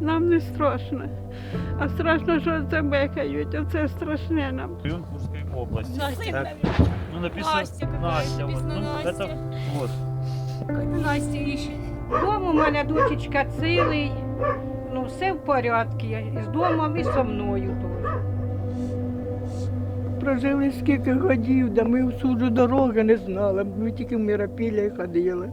Нам не страшно. А страшно, що це бекають. Оце страшне нам. Район Курской области. Настя, ну написано Настя Настя. Вот, ну, Настя. вот. Настя ищет. Дом у мене дочечка цілий, ну все в порядку. І з домом, і зі мною теж. Прожили скільки годів, да ми в суджу дороги не знали. Ми тільки в Міропілля ходили.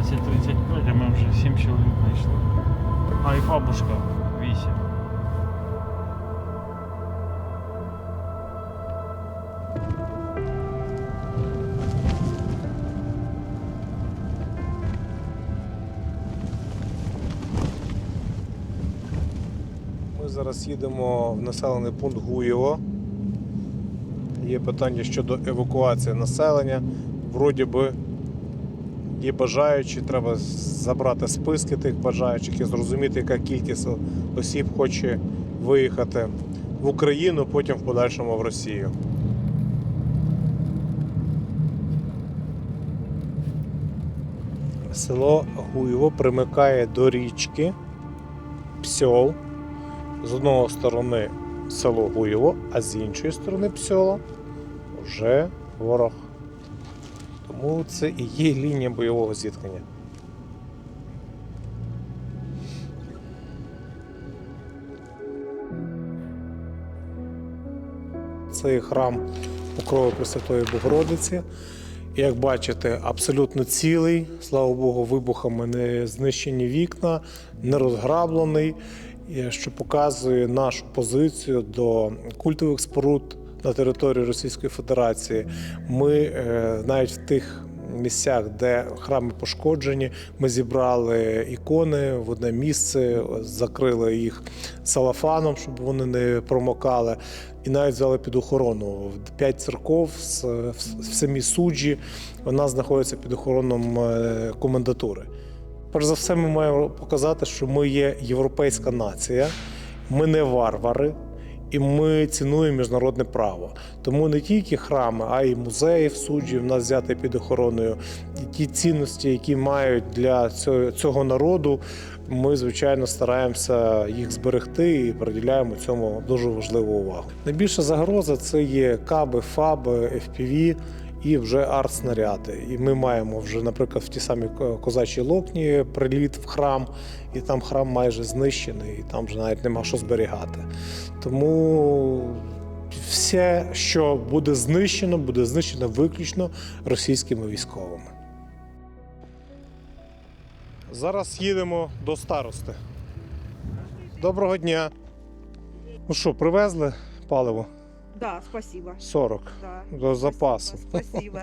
11.35, а ми вже 7 чоловік знайшли. А і бабушка 8. Ми зараз їдемо в населений пункт Гуєво. Є питання щодо евакуації населення. Вроді би є бажаючі, треба забрати списки тих бажаючих і зрозуміти, яка кількість осіб хоче виїхати в Україну, потім в подальшому в Росію. Село Гуєво примикає до річки Псьол. З одного сторони село Гуєво, а з іншої сторони Псьола вже ворог. Тому це і є лінія бойового зіткнення. Це є храм Покрови Пресвятої Богородиці. Як бачите, абсолютно цілий, слава Богу, вибухами не знищені вікна, не розграблений, що показує нашу позицію до культових споруд на території Російської Федерації. Ми е, навіть в тих місцях, де храми пошкоджені, ми зібрали ікони в одне місце, закрили їх салафаном, щоб вони не промокали. І навіть взяли під охорону п'ять церков в самій суджі. Вона знаходиться під охороном е, комендатури. Перш за все, ми маємо показати, що ми є європейська нація, ми не варвари, і ми цінуємо міжнародне право. Тому не тільки храми, а й музеї в суджі в нас взяти під охороною. І ті цінності, які мають для цього, народу, ми звичайно стараємося їх зберегти і приділяємо цьому дуже важливу увагу. Найбільша загроза це є каби, фаби, FPV і вже артснаряди. І ми маємо вже, наприклад, в ті самі козачі локні приліт в храм, і там храм майже знищений, і там вже навіть нема що зберігати. Тому все, що буде знищено, буде знищено виключно російськими військовими. Зараз їдемо до старости. Доброго дня. Ну що, привезли паливо? Да, спасибо. 40 Да. до запасу. Спасибо.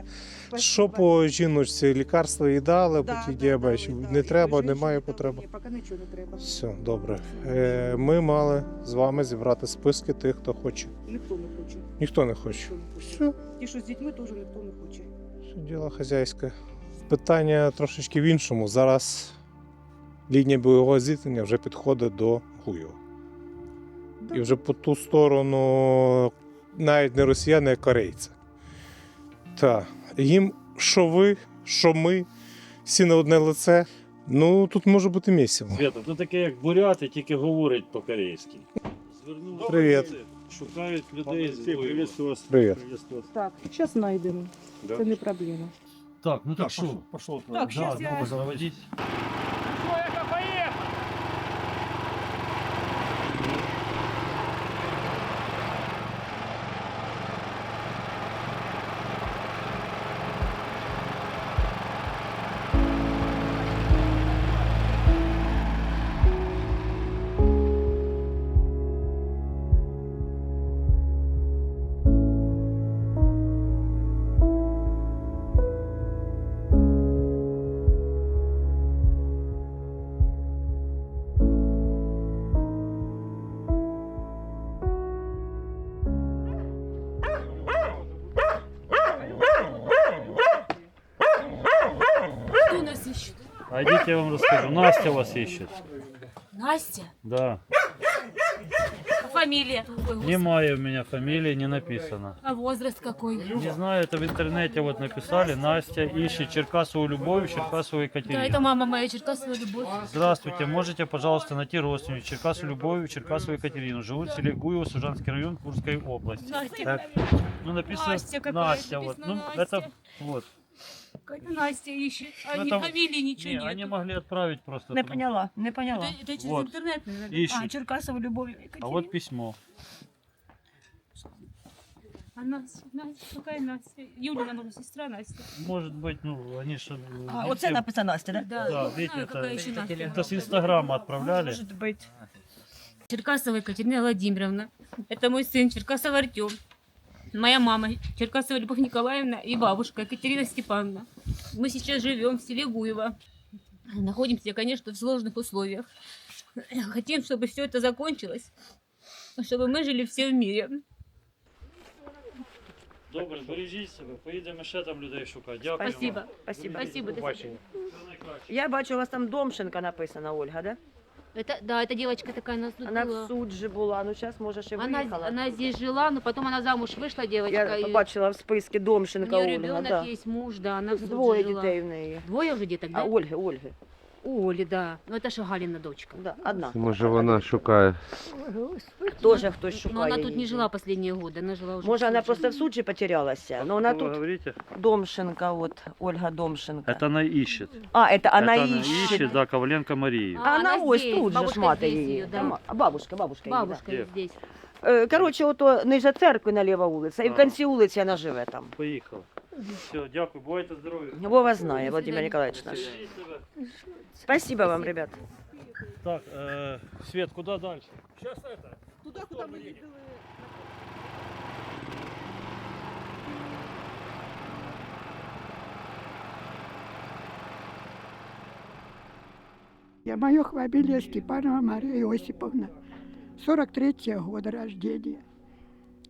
спасибо. Що по жіночці? Лікарства їй дали, Да, по тій да, діабеті? дали, да. Не І треба, жінці немає дали. потреби. Ні, поки нічого не треба. Все, добре. Е, Ми мали з вами зібрати списки тих, хто хоче. Ніхто не хоче. Ніхто не хоче. Ніхто не хоче. Все, Ті, що з дітьми, теж ніхто не хоче. все діло хазяйське. Питання трошечки в іншому. Зараз лінія бойового зіткнення вже підходить до Гуєва. І вже по ту сторону навіть не росіяни, а корейці. Так. Їм що ви, що ми, всі на одне лице. Ну, тут може бути місіво. Свята, то таке як буряти, тільки говорять по-корейськи. Звернули Привіт. Шукають людей з вас. Привіт. Так, зараз знайдемо. Да. Це не проблема. Так, ну так що? Пошел. Так, щас я- А йдіть, я вам розкажу. Настя вас іще. Настя? Да. А фамилия? Ой, господи. Немає у меня фамилии, не написано. А возраст какой? Не знаю, это в интернете вот написали. Настя ищет Черкасову Любовь, Черкасову Да, это Екатерину. мама моя Черкасова любовь. Здравствуйте, можете, пожалуйста, найти родственницу Черкасу Любовь, Черкасову Екатерину. Живут в селе Гуево, Сужанский район, Курской области. Настя. Так, ну написано Настя какая-то, Настя, вот. Ну, написано это Настя. вот. Настя ищет. А Ну, это- фамилии ничего Не, нет. они могли отправить просто. Не потому- поняла, не поняла. Это, это через Вот. интернет, наверное. Ищут. А, Черкасова Любовь А Екатерина. вот письмо. А Настя, Настя, какая Настя? Юлина, моя сестра Настя. Может быть, ну, они же... А, оце написано Настя, да? Да, Да, не видите, знаю, это, какая еще Настя. это с Инстаграма отправляли. Может быть. Черкасова Екатерина Владимировна. Это мой сын Черкасов Артем. Моя мама Черкасова Любовь Николаевна и бабушка Екатерина Степановна. Мы сейчас живем в селе Гуево. Находимся, конечно, в сложных условиях. Хотим, чтобы все это закончилось, чтобы мы жили все в мире. Добре, бережіть себе, поїдемо ще там людей шукати. Дякую. Спасибо. Спасибо. Спасибо. до свидания. Я бачу, у вас там Домшенка написана, Ольга, да? Это, да, эта девочка такая у нас тут Вона была. в суд же була, ну зараз може ще Она, виїхала. она здесь жила, но потом она замуж вышла, девочка. Я и побачила в списку у Домшенка нее Ольга, ребенок да. есть, муж, да, она в суд Двоє жила. дітей в неї. Двое уже деток, да? А Ольги, Ольги. У Оли, да. Ну это же Галина дочка. Да, одна. Може вона шукає. Теж хтось шукає Но она тут не її. жила последние годы, она жила уже. Може, в вона суд просто жила. в суджі потерялася, но вона Вы тут говорите? Домшенка, вот, Ольга Домшенка. Это она ищет. А, это она Это она ищет. ищет, да, Коваленко Марию. А, А она она ось здесь, тут же ж бабушка мати здесь її. её, да. Там, а бабушка, бабушка її, Бабушка Где? здесь. да. Е, Коротше, ото ниже церкви наліва вулиця, і в А. кінці вулиці вона живе там. Поїхала. Все, дякую, бувайте здорові. Вова знає, До Владимир свидания. Николаевич наш. Бережіть себе. Спасибо вам, ребят. Так, э, Свет, куда дальше? Туда, куда мы ездили. Я мое фамилия Степанова Мария Иосиповна. 43 года рождения.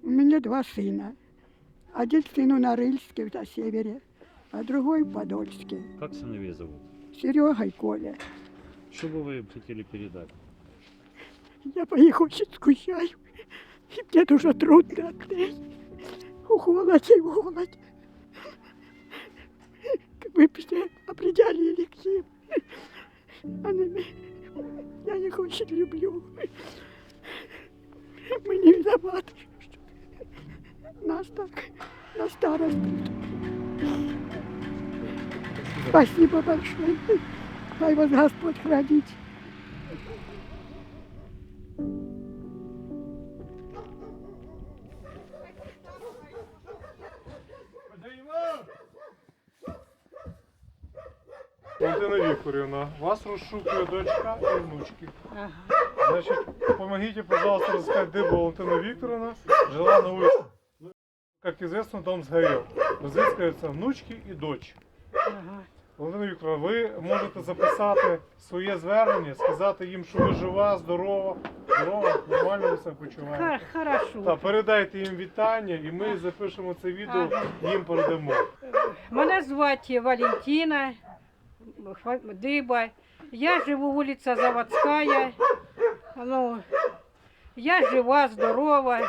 У меня два сына. Один сын у Норильске на севере, а другой в Подольске. Как сыновей зовут? Серега и Коля. Что бы вы хотели передать? Я по них очень скучаю. И мне дуже трудно одной. У холоде, в холоде. Как бы все определили к ним. Они я их очень люблю. Мы не виноваты, нас так на старость. Спасибо большое. Дай вас Господь хранить. Валентина Вікторівна, вас розшукує дочка і внучки. Значить, помогите, пожалуйста, рассказать, где Валентина Викторовна жила на улице. Как известно, дом сгорел. Разыскиваются внучки і дочь. Валентина Вікторовна, ви можете записати своє звернення, сказати їм, що ви жива, здорова, здорова, нормально ви себе почуваєте. Ха- Хорошо. Та передайте їм вітання, і ми запишемо це відео, їм передамо. Мене звати Валентина Хва- Диба. Я живу вулиця Заводська. Ну, я жива, здорова.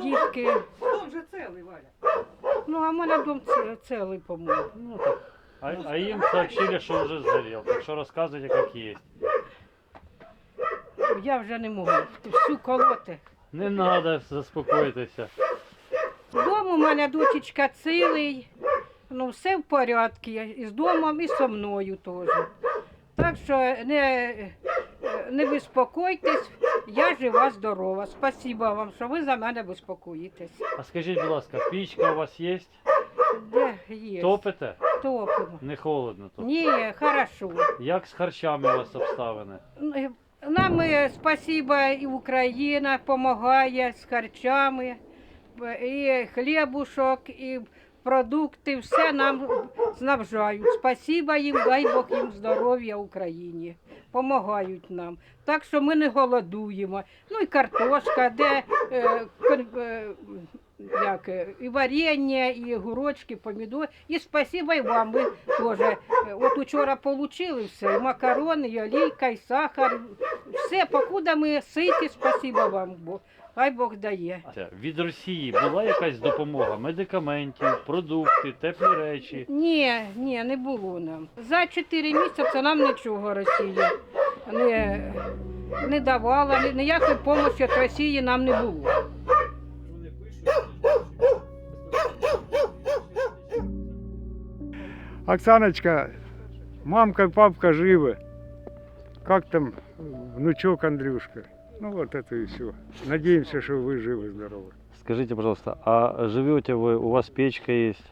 Дітки. Дом же целый, Валя. Ну, а в мене дом цілий, по-моєму. Ну, так. А, а им сообщили, что уже сгорел. Так что рассказывайте, как есть. Я вже не можу всю колоти. Не надо, заспокойтеся. Дом у мене дочечка цілий. Ну, все в порядку. І з домом, і со мною теж. Так що не, не безпокойтесь, я жива, здорова. Спасибо вам, що ви за мене безпокоїтесь. А скажіть, будь ласка, пічка у вас є? Де є? Топите? Топимо. Не холодно тут. Ні, хорошо. Як з харчами у вас обставини? Нам е, спасибо і Україна допомагає з харчами, б- і хлібушок, і продукти, все нам снабжають. Спасибо їм, дай Бог їм здоров'я Україні. Помагають нам. Так що ми не голодуємо. Ну і картошка, де е, е, як, е, і варення, і огурочки, помідори. І спасибо і вам. Ви теж. е, От учора отримали все. І макарони, і олійка, і сахар. Все, покуда ми ситі, спасибо вам. Бо хай Бог дає. Від Росії була якась допомога медикаментів, продукти, теплі речі. Ні, ні, не було нам. За 4 місяці нам нічого Росія не, не давала, ніякої допомоги від Росії нам не було. Оксаночка, мамка, і папка живы. Как там внучок Андрюшка? Ну вот это и все. Надеемся, что вы живы, здоровы. Скажите, пожалуйста, а живете вы, у вас печка есть?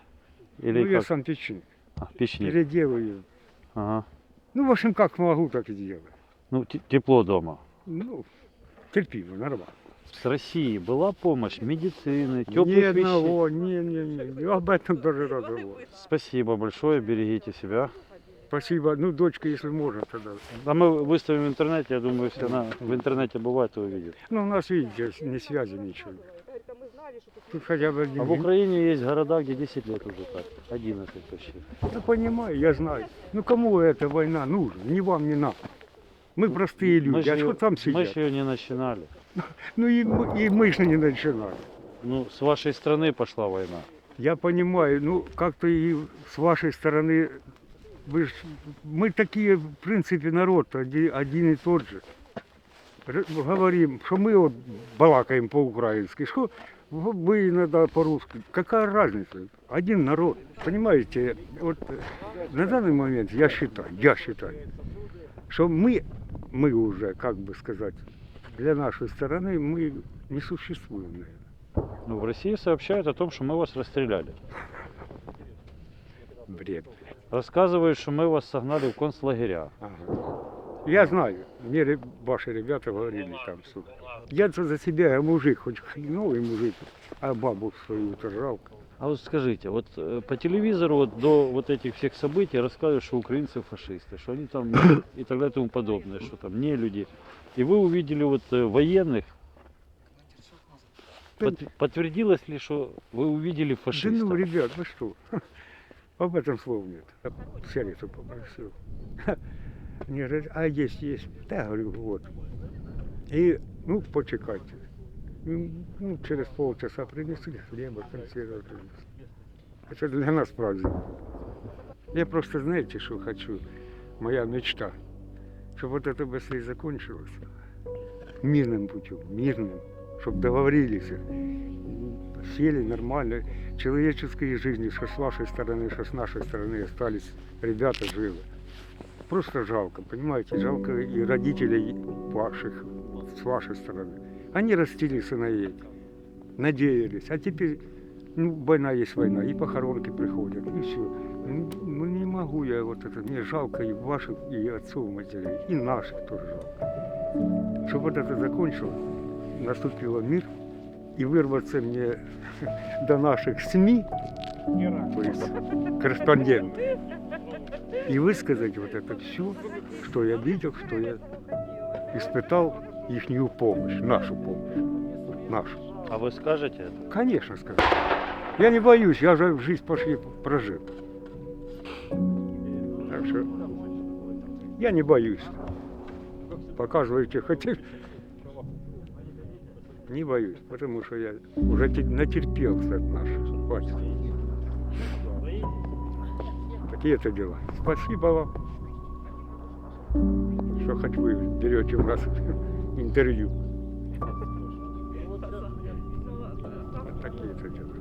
Или ну я как? сам печник. А, печник. Переделаю. Ага. Ну, в общем, как могу, так и делаю. Ну, те- тепло дома. Ну, терпимо, нормально. С России была помощь медицины, Ни теплых вещей? одного, не, не, не. Об этом даже разговор. Спасибо большое, берегите себя. Спасибо. Ну, дочка, если можно, тогда. А мы выставим в интернете, я думаю, если она в интернете бывает, то увидит. Ну, у нас, видите, ни связи, ничего. Тут хотя бы один. А в Украине есть города, где 10 лет уже так, 11 почти. Да понимаю, я знаю. Ну кому эта война нужна? Ни вам, ни нам. Мы простые люди. Мы а что там Мы сидят? же ее не начинали. Ну и мы, и мы же не начинали. Ну, с вашей страны пошла война. Я понимаю, ну как-то и с вашей стороны, вы ж, мы такие, в принципе, народ один, один и тот же. Говорим, что мы вот балакаем по-украински, что вы иногда по-русски. Какая разница? Один народ. Понимаете, вот э, на данный момент я считаю, я считаю, что мы, мы уже, как бы сказать, для нашей стороны мы не существуем, наверное. Ну, в России сообщают о том, что мы вас расстреляли. Бред. Рассказывают, что мы вас согнали в концлагеря. Ага. Я знаю, мне ре- ваши ребята говорили там. Что... Я-то за себя, я мужик, хоть хреновый мужик, а бабу свою-то жалко. А вот скажите, вот э, по телевизору вот до вот этих всех событий рассказывают, что украинцы фашисты, что они там и так далее и тому подобное, что там не люди. И вы увидели вот э, военных. Под- подтвердилось ли, что вы увидели Да фашистов? ну, ребят, вы что? Об этом слов нет. Я Сигарету попросил. Мне говорят, а есть, есть. Да, говорю, вот. И, ну, почекайте. Ну, ну, через полчаса принесли хлеба, консервы принесли. Это для нас праздник. Я просто, знаете, что хочу? Моя мечта. Чтобы вот это быстрее закончилось. Мирным путем, мирным. Чтобы договорились. Сели нормально. Человеческой жизни, что с вашей стороны, что с нашей стороны остались ребята живы. Просто жалко, понимаете, жалко и родителей ваших, с вашей стороны. Они растили сыновей, надеялись, а теперь, ну, война есть война, и похоронки приходят, и все. Ну, ну, не могу я вот это, мне жалко и ваших, и отцов, матерей, и наших тоже жалко. Чтобы вот это закончилось, наступил мир, и вырваться мне до наших СМИ, то есть корреспондентов, и высказать вот это все, что я видел, что я испытал ихнюю помощь, нашу помощь, нашу. А вы скажете это? Конечно, скажу. Я не боюсь, я же жизнь почти прожил. Так что я не боюсь. Показывайте хотите. Не боюсь, потому что я уже те- натерпелся от наших. Хватит. Такие это дела. Спасибо вам, что хоть вы берете у нас интервью. Вот такие это дела.